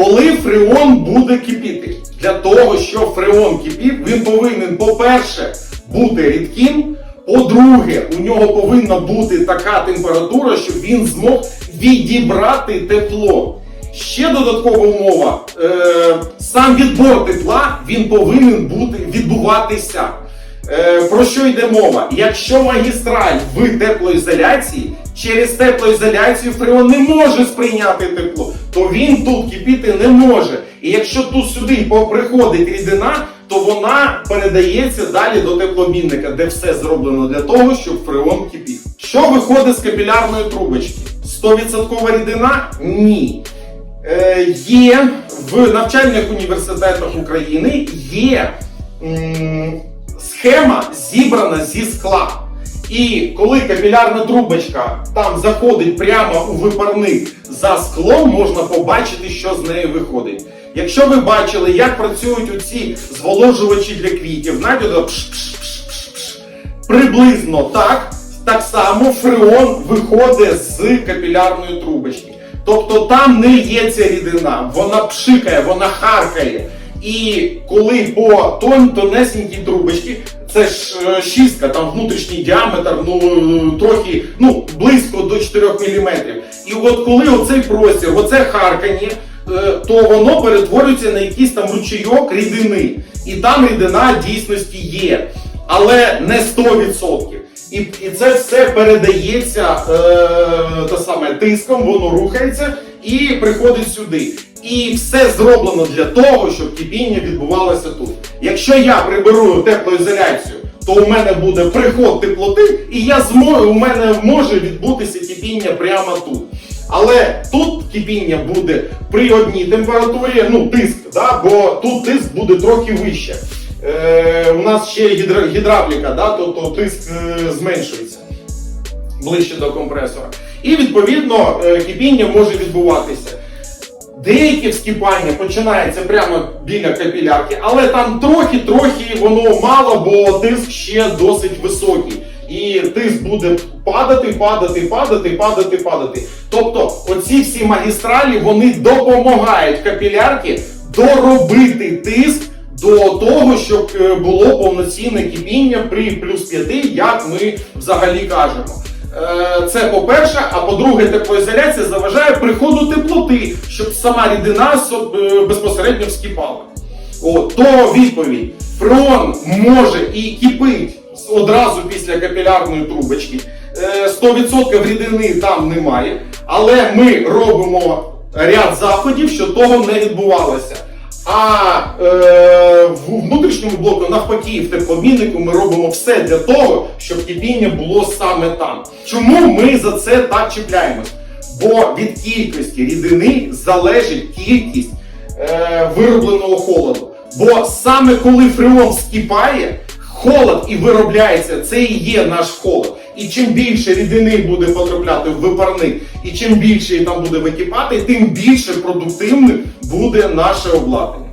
Коли фреон буде кипіти? Для того, щоб фреон кипів, він повинен, по-перше, бути рідким. По-друге, у нього повинна бути така температура, щоб він змог відібрати тепло. Ще додаткова умова. Е, сам відбор тепла він повинен бути відбуватися. Е, про що йде мова? Якщо магістраль в теплоізоляції, через теплоізоляцію фреон не може сприйняти тепло, то він тут кипіти не може. І якщо тут сюди приходить рідина, то вона передається далі до теплообмінника, де все зроблено для того, щоб фреон кипів. Що виходить з капілярної трубочки? 100% рідина? Ні. Е, є в навчальних університетах України є м, схема зібрана зі скла. І коли капілярна трубочка там заходить прямо у випарник за склом, можна побачити, що з нею виходить. Якщо ви бачили, як працюють оці зволожувачі для квітів, знаєте, приблизно так, так само фреон виходить з капілярної трубочки. Тобто там не є ця рідина, вона пшикає, вона харкає. І коли по тон, тонесенькій трубочці, це ж е, шістка, там внутрішній діаметр, ну трохи ну, близько до 4 мм. І от коли оцей простір, оце харкання, е, то воно перетворюється на якийсь там ручейок рідини. І там рідина дійсності є, але не 100%. І, і це все передається е, те саме тиском, воно рухається і приходить сюди. І все зроблено для того, щоб кипіння відбувалося тут. Якщо я приберу теплоізоляцію, то у мене буде приход теплоти, і я зможу, у мене може відбутися кипіння прямо тут. Але тут кипіння буде при одній температурі, ну тиск, да, бо тут тиск буде трохи вище. Е, у нас ще гідра, гідравліка, да, то, то тиск е, зменшується ближче до компресора. І відповідно е, кипіння може відбуватися. Деякі вскипання починається прямо біля капілярки, але там трохи-трохи воно мало, бо тиск ще досить високий. І тиск буде падати, падати, падати, падати, падати. Тобто, оці всі магістралі вони допомагають капілярці доробити тиск до того, щоб е, було повноцінне кипіння при плюс 5, як ми взагалі кажемо. Е, Це по-перше, а по-друге, теплоізоляція заважає приходу теплоти, щоб сама рідина е, безпосередньо вскипала. О, то відповідь: фреон може і кипить одразу після капілярної трубочки. Е, 100% рідини там немає, але ми робимо ряд заходів, що того не відбувалося. А е, в внутрішньому блоку, навпаки, в теплообміннику ми робимо все для того, щоб кипіння було саме там. Чому ми за це так чіпляємось? Бо від кількості рідини залежить кількість е, виробленого холоду. Бо саме коли фреон скипає, холод і виробляється, це і є наш холод. І чим більше рідини буде потрапляти в випарник, і чим більше там буде википати, тим більше продуктивним буде наше обладнання.